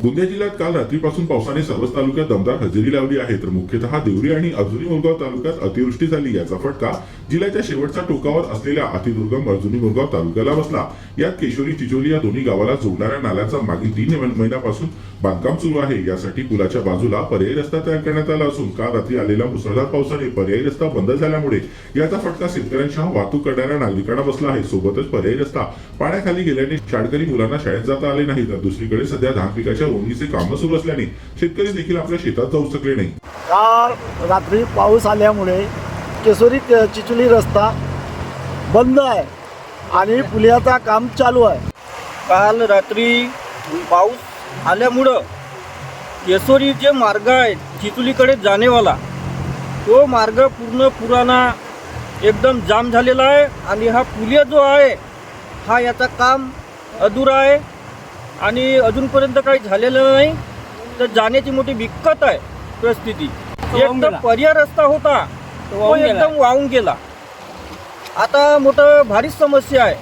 गोंदिया जिल्ह्यात काल रात्रीपासून पावसाने सर्वच तालुक्यात दमदार हजेरी लावली आहे. तर मुख्यतः देवरी आणि अर्जुनी मुरगाव तालुक्यात अतिवृष्टी झाली. याचा फटका जिल्ह्याच्या शेवटच्या टोकावर असलेल्या अतिदुर्गम अर्जुनी मुरगाव तालुक्याला बसला. यात केशोरी चिचोली या दोन्ही गावाला जोडणाऱ्या नाल्याचा मागील तीन महिन्यापासून बांधकाम सुरू आहे. यासाठी पुलाच्या बाजूला पर्यायी रस्ता तयार करण्यात आला असून काल रात्री आलेल्या मुसळधार पावसाने पर्यायी रस्ता बंद झाल्यामुळे याचा फटका शेतकऱ्यांच्या वाहतूक करणाऱ्या नागरिकांना बसला आहे. सोबतच पर्यायी रस्ता पाण्याखाली गेल्याने शाळकरी मुलांना शाळेत जाता आले नाही. तर दुसरीकडे सध्या धान पिकाच्या रोवणीचे काम सुरू असल्याने शेतकरी देखील आपल्या शेतात जाऊ शकले नाही. काल रात्री पाऊस आल्यामुळे केसोरी चिचोली रस्ता बंद आहे आणि पुलियाचा काम चालू आहे. काल रात्री पाऊस आल्यामुळं केसोरी जे मार्ग आहे चिचुलीकडे जाणेवाला तो मार्ग पूर्ण पुराणा एकदम जाम झालेला आहे आणि हा पुलिया जो आहे हा याचा काम अधुरा आहे आणि अजूनपर्यंत काही झालेलं नाही तर जाण्याची मोठी दिक्कत आहे परिस्थिती. एकदम पर्याय रस्ता होता तो एकदम वाहून गेला. आता मोठं भारीच समस्या आहे.